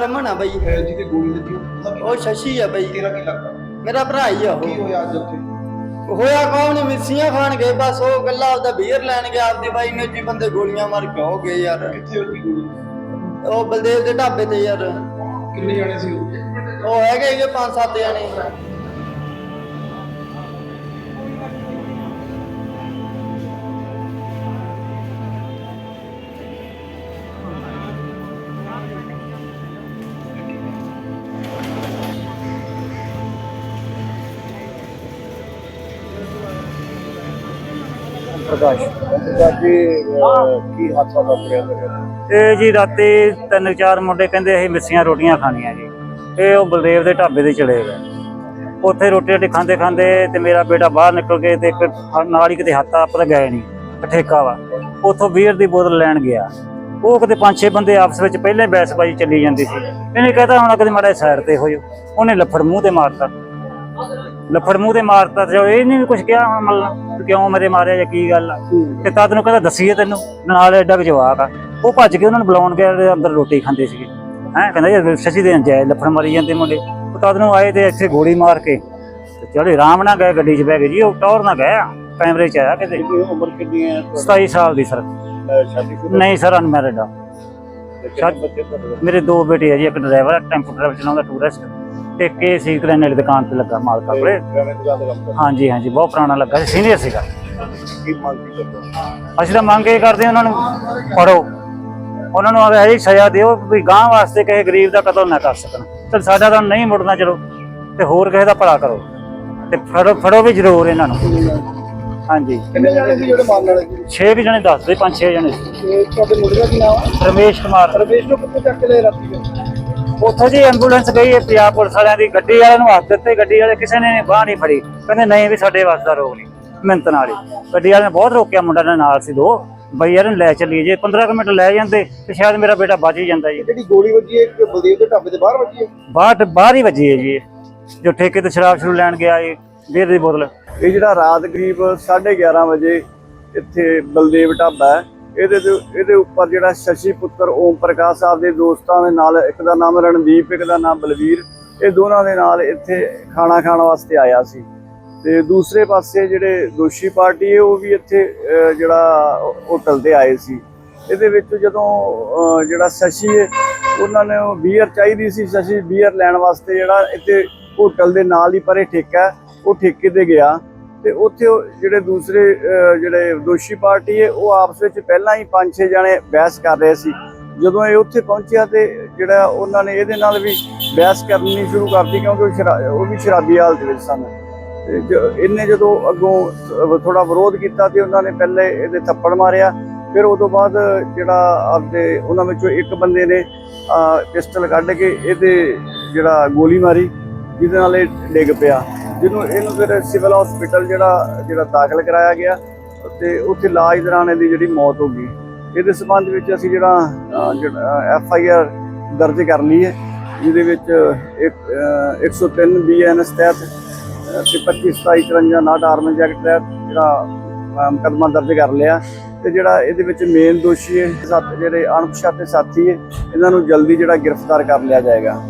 ਰਾਮਨ ਆ ਬਈ। ਇਹ ਜਿਹਦੀ ਗੋਲੀ ਲੱਗੀ ਉਹਦਾ ਕੀ ਉਹ ਸ਼ਸ਼ੀ ਆ ਬਈ। ਤੇਰਾ ਕੀ ਲੱਗਦਾ? ਮੇਰਾ ਭਰਾ ਹੀ ਆ ਕੀ ਉਹ ਹੋਇਆ ਅੱਜ ਉੱਥੇ? ਹੋਇਆ ਕੌਣ ਨੀ, ਮਿਰਚੀਆਂ ਖਾਣ ਗਏ ਬਸ ਉਹ ਗੱਲਾਂ ਆਪਦਾ ਬੀਅਰ ਲੈਣ ਗਿਆ ਆਪਦੀ ਬਾਈ ਨੇ ਜੀ ਬੰਦੇ ਗੋਲੀਆਂ ਮਾਰ ਕੇ ਹੋ ਗਏ ਯਾਰ। ਕਿੱਥੇ ਲੱਗੀ ਗੋਲੀ? ਉਹ ਬਲਦੇਵ ਦੇ ਢਾਬੇ ਤੇ ਯਾਰ। ਕਿੰਨੇ ਜਾਣੇ ਸੀ ਉਹ? ਉਹ ਹੈਗੇ ਹੈਗੇ ਪੰਜ ਸੱਤ ਜਣੇ। ਪ੍ਰਕਾਸ਼। ਜੀ ਕੀ ਹਾਦਸਾ ਵਾਪਰਿਆ ਇਹ ਜੀ ਰਾਤੀ ਤਿੰਨ ਚਾਰ ਮੁੰਡੇ ਕਹਿੰਦੇ ਅਸੀਂ ਮਿੱਸੀਆਂ ਰੋਟੀਆਂ ਖਾਣੀਆਂ ਜੀ। ਤੇ ਉਹ ਬਲਦੇਵ ਦੇ ਢਾਬੇ ਤੇ ਚਲੇ ਗਏ। ਉੱਥੇ ਰੋਟੀ ਰੋਟੀ ਖਾਂਦੇ ਖਾਂਦੇ ਤੇ ਮੇਰਾ ਬੇਟਾ ਬਾਹਰ ਨਿਕਲ ਕੇ ਤੇ ਇੱਕ ਨਾਲ ਹੀ ਕਿਤੇ ਹੱਥ ਆਪਦਾ ਗਏ ਨਹੀਂ ਠੇਕਾ ਵਾ। ਉੱਥੋਂ ਬੀਅਰ ਦੀ ਬੋਤਲ ਲੈਣ ਗਿਆ। ਉਹ ਕਿਤੇ ਪੰਜ ਛੇ ਬੰਦੇ ਆਪਸ ਵਿੱਚ ਪਹਿਲਾਂ ਹੀ ਬੈਸਬਾਜੀ ਚੱਲੀ ਜਾਂਦੀ ਸੀ। ਇਹਨੇ ਕਹਤਾ, ਹੁਣ ਕਦੇ ਮਾੜਾ ਸਾਈਡ ਤੇ ਹੋਇਓ। ਉਹਨੇ ਲੱਫੜ ਮੂੰਹ ਤੇ ਮਾਰਤਾ। ਲੱਫੜ ਮੂੰਹ ਤੇ ਮਾਰਤਾ ਤੇ ਇਹ ਨਹੀਂ ਕੁਝ ਕਿਹਾ ਹੁਣ ਮਤਲਬ ਕਿਉਂ ਮੇਰੇ ਮਾਰਿਆ ਜਾਂ ਕੀ ਗੱਲ ਆ। ਤੇ ਤਦ ਨੂੰ ਕਹਿੰਦਾ ਦੱਸੀਏ ਤੈਨੂੰ ਨਾਲ ਐਡਾ ਕੁ ਜਵਾਕ ਆ। ਉਹ ਭੱਜ ਕੇ ਉਹਨਾਂ ਨੂੰ ਬੁਲਾਉਣ ਗਿਆ ਤੇ ਅੰਦਰ ਰੋਟੀ ਖਾਂਦੇ ਸੀਗੇ। ਹੈਂ ਕਹਿੰਦਾ ਯਾਰ ਸ਼ਸ਼ੀ ਦੇ ਜਾਏ ਲੱਫੜ ਮਾਰੀ ਜਾਂਦੇ ਮੁੰਡੇ। ਉਹ ਤਦ ਨੂੰ ਆਏ ਤੇ ਇੱਥੇ ਗੋਲੀ ਮਾਰ ਕੇ ਤੇ ਚੜੇ ਆਰਾਮ ਨਾਲ ਗਏ ਗੱਡੀ 'ਚ ਬਹਿ ਕੇ ਜੀ ਉਹ ਟੌਰ ਨਾ ਗਏ ਕੈਮਰੇ 'ਚ ਆਇਆ ਕਿਤੇ। ਉਮਰ ਕਿੰਨੀ ਹੈ? 27 ਸਾਲ ਦੀ ਸਰ। ਨਹੀਂ ਸਰ ਅਨਮੈਰਿਡ ਆ। ਮੇਰੇ ਦੋ ਬੇਟੇ ਆ ਜੀ ਇੱਕ ਡਰਾਈਵਰ ਆ ਟੈਂਪੂ ਡਰਾਈਵਰ ਚਲਾਉਂਦਾ ਟੂਰਿਸਟ ਤੇ ਸੀ ਕਰਿਆਨੇ ਵਾਲੀ ਦੁਕਾਨ ਤੇ ਲੱਗਾ ਮਾਲਕਾ ਕੋਲੇ ਕਿਵੇਂ ਦੁਕਾਨ ਦਾ ਕੰਮ ਕਰਦਾ ਹਾਂਜੀ ਹਾਂਜੀ ਬਹੁਤ ਪੁਰਾਣਾ ਲੱਗਾ ਸੀ ਸੀਨੀਅਰ ਸੀਗਾ। ਕੀ ਮੰਗ ਕੀ ਕਰਦਾ ਅਸੀਂ ਤਾਂ ਮੰਗ ਇਹ ਕਰਦੇ ਹਾਂ ਉਹਨਾਂ ਨੂੰ ਫੜੋ। ਉਹਨਾਂ ਨੂੰ ਇਹ ਸਜ਼ਾ ਦਿਓ ਵੀ ਗਾਂ ਵਾਸਤੇ ਕਿਸੇ ਗਰੀਬ ਦਾ ਕਤਲ ਨਾ ਕਰ ਸਕਣ। ਤੇ ਸਾਡਾ ਤਾਂ ਨਹੀਂ ਮੁੜਨਾ ਚਲੋ ਤੇ ਹੋਰ ਕਿਸੇ ਦਾ ਭਲਾ ਕਰੋ। ਤੇ ਫੜੋ ਫੜੋ ਵੀ ਜ਼ਰੂਰ ਇਹਨਾਂ ਨੂੰ। ਹਾਂਜੀ। ਕਿੰਨੇ ਜਾਣੇ ਸੀ ਜਿਹੜੇ ਮਾਰਨ ਵਾਲੇ? ਸੀ 6 ਵੀ ਜਣੇ ਦੱਸਦੇ ਪੰਜ 6 ਜਣੇ ਸੀ। ਤੇ ਤੁਹਾਡੇ ਮੁੰਡੇ ਦਾ ਕੀ ਨਾਮ ਹੈ ਰਮੇਸ਼ ਕੁਮਾਰ। ਰਵੇਸ਼ ਨੂੰ ਕਿੱਥੇ ਚੱਕ ਕੇ ਲੈ ਰਾਤੀ? ਉੱਥੋਂ ਜੀ ਐਂਬੂਲੈਂਸ ਗਈ ਹੈ ਪੰਜਾਬ ਪੁਲਿਸ ਵਾਲਿਆਂ ਦੀ ਗੱਡੀ ਵਾਲਿਆਂ ਨੂੰ ਹੱਥ ਦਿੱਤੇ ਗੱਡੀ ਵਾਲੇ ਕਿਸੇ ਨੇ ਬਾਹ ਨਹੀਂ ਫੜੀ। ਕਹਿੰਦੇ ਨਹੀਂ ਵੀ ਸਾਡੇ ਵਾਸ ਦਾ ਰੋਗ ਨਹੀਂ ਮਿੰਤ ਨਾਲ ਹੀ। ਗੱਡੀ ਵਾਲੇ ਨੇ ਬਹੁਤ ਰੋਕਿਆ ਮੁੰਡਾ ਦੇ ਨਾਲ ਸੀ ਦੋ। ਬਈ ਯਾਰ ਲੈ ਚੱਲੀਏ ਜੇ 15 ਕੁ ਮਿੰਟ ਲੈ ਜਾਂਦੇ ਤੇ ਸ਼ਾਇਦ ਮੇਰਾ ਬੇਟਾ ਬਚ ਹੀ ਜਾਂਦਾ ਜੀ। ਜਿਹੜੀ ਗੋਲੀ ਵੱਜੀ ਹੈ ਇੱਕ ਬਲਦੇਵ ਦੇ ਢਾਬੇ ਦੇ ਬਾਹਰ ਵੱਜੀ ਹੈ? ਬਾਹਰ ਬਾਹਰ ਹੀ ਵੱਜੀ ਹੈ ਜੀ। ਜੋ ਠੇਕੇ ਤੇ ਸ਼ਰਾਬ ਸ਼ੁਰੂ ਲੈਣ ਗਿਆ ਇਹ ਬੀਅਰ ਦੀ ਬੋਤਲ। ਇਹ ਜਿਹੜਾ ਰਾਤ ਕਰੀਬ 11:30 ਵਜੇ ਇੱਥੇ ਬਲਦੇਵ ਢਾਬਾ ਹੈ ਇਹਦੇ ਤੇ ਇਹਦੇ ਉੱਪਰ ਜਿਹੜਾ ਸ਼ਸ਼ੀ ਪੁੱਤਰ ਓਮ ਪ੍ਰਕਾਸ਼ ਸਾਹਿਬ ਦੇ ਦੋਸਤਾਂ ਦੇ ਨਾਲ ਇੱਕ ਦਾ ਨਾਮ ਰਣਦੀਪ, ਇੱਕ ਦਾ ਨਾਮ ਬਲਵੀਰ, ਇਹ ਦੋਨਾਂ ਦੇ ਨਾਲ ਇੱਥੇ ਖਾਣਾ ਖਾਣ ਵਾਸਤੇ ਆਇਆ ਸੀ। ਤੇ ਦੂਸਰੇ ਪਾਸੇ ਜਿਹੜੇ ਦੋਸ਼ੀ ਪਾਰਟੀ ਹੈ, ਉਹ ਵੀ ਇੱਥੇ ਜਿਹੜਾ ਹੋਟਲ ਤੇ ਆਏ ਸੀ। ਇਹਦੇ ਵਿੱਚ ਜਦੋਂ ਜਿਹੜਾ ਸ਼ਸ਼ੀ ਹੈ, ਉਹਨਾਂ ਨੇ ਉਹ ਬੀਅਰ ਚਾਹੀਦੀ ਸੀ। ਸ਼ਸ਼ੀ ਬੀਅਰ ਲੈਣ ਵਾਸਤੇ ਜਿਹੜਾ ਇੱਥੇ ਹੋਟਲ ਦੇ ਨਾਲ ਹੀ ਪਰੇ ਠੇਕਾ ਉਹ ਠੇਕੇ ਤੇ ਗਿਆ। ਤੇ ਉੱਥੇ ਉਹ ਜਿਹੜੇ ਦੂਸਰੇ ਜਿਹੜੇ ਦੋਸ਼ੀ ਪਾਰਟੀ ਹੈ, ਉਹ ਆਪਸ ਵਿੱਚ ਪਹਿਲਾਂ ਹੀ ਪੰਜ ਛੇ ਜਣੇ ਬਹਿਸ ਕਰ ਰਹੇ ਸੀ। ਜਦੋਂ ਇਹ ਉੱਥੇ ਪਹੁੰਚਿਆ ਤੇ ਜਿਹੜਾ ਉਹਨਾਂ ਨੇ ਇਹਦੇ ਨਾਲ ਵੀ ਬਹਿਸ ਕਰਨੀ ਸ਼ੁਰੂ ਕਰਤੀ ਕਿਉਂਕਿ ਉਹ ਸ਼ਰਾ- ਉਹ ਵੀ ਸ਼ਰਾਬੀ ਹਾਲਤ ਵਿੱਚ ਸਨ। ਇਹਨੇ ਜਦੋਂ ਅੱਗੋਂ ਥੋੜਾ ਵਿਰੋਧ ਕੀਤਾ ਤੇ ਉਹਨਾਂ ਨੇ ਪਹਿਲੇ ਇਹਦੇ ਥੱਪੜ ਮਾਰਿਆ। ਫਿਰ ਉਦੋਂ ਬਾਅਦ ਜਿਹੜਾ ਆਪਦੇ, ਉਹਨਾਂ ਵਿੱਚੋਂ ਇੱਕ ਬੰਦੇ ਨੇ ਪਿਸਟਲ ਕੱਢ ਕੇ ਇਹਦੇ ਜਿਹੜਾ ਗੋਲੀ ਮਾਰੀ, ਜਿਹਦੇ ਨਾਲ ਇਹ ਡਿੱਗ ਪਿਆ। ਜਿਹਨੂੰ ਇਹਨੂੰ ਫਿਰ ਸਿਵਲ ਹਸਪੀਟਲ ਜਿਹੜਾ ਜਿਹੜਾ ਦਾਖਲ ਕਰਾਇਆ ਗਿਆ ਤੇ ਉੱਥੇ ਇਲਾਜ ਦੌਰਾਨ ਇਹਦੀ ਜਿਹੜੀ ਮੌਤ ਹੋ ਗਈ। ਇਹਦੇ ਸਬੰਧ ਵਿੱਚ ਅਸੀਂ ਜਿਹੜਾ ਅਹ, ਐਫ ਆਈ ਆਰ ਦਰਜ ਕਰ ਲਈ ਹੈ ਜਿਹਦੇ ਵਿੱਚ ਇੱਕ ਅਹ, 103 ਬੀਐਨਐਸ ਤਹਿਤ ਅਹ, ਤੇ 25 27 54 ਨਾਟ ਆਰਮਨ ਜੈਕਟ ਤਹਿਤ ਜਿਹੜਾ ਅਹ, ਮੁਕੱਦਮਾ ਦਰਜ ਕਰ ਲਿਆ। ਤੇ ਜਿਹੜਾ ਇਹਦੇ ਵਿੱਚ ਮੇਨ ਦੋਸ਼ੀ ਹੈ ਸੱਤ ਜਿਹੜੇ ਅਣਪਛਾਤੇ ਸਾਥੀ ਹੈ ਇਹਨਾਂ ਨੂੰ ਜਲਦੀ ਜਿਹੜਾ ਗ੍ਰਿਫਤਾਰ ਕਰ ਲਿਆ ਜਾਏਗਾ।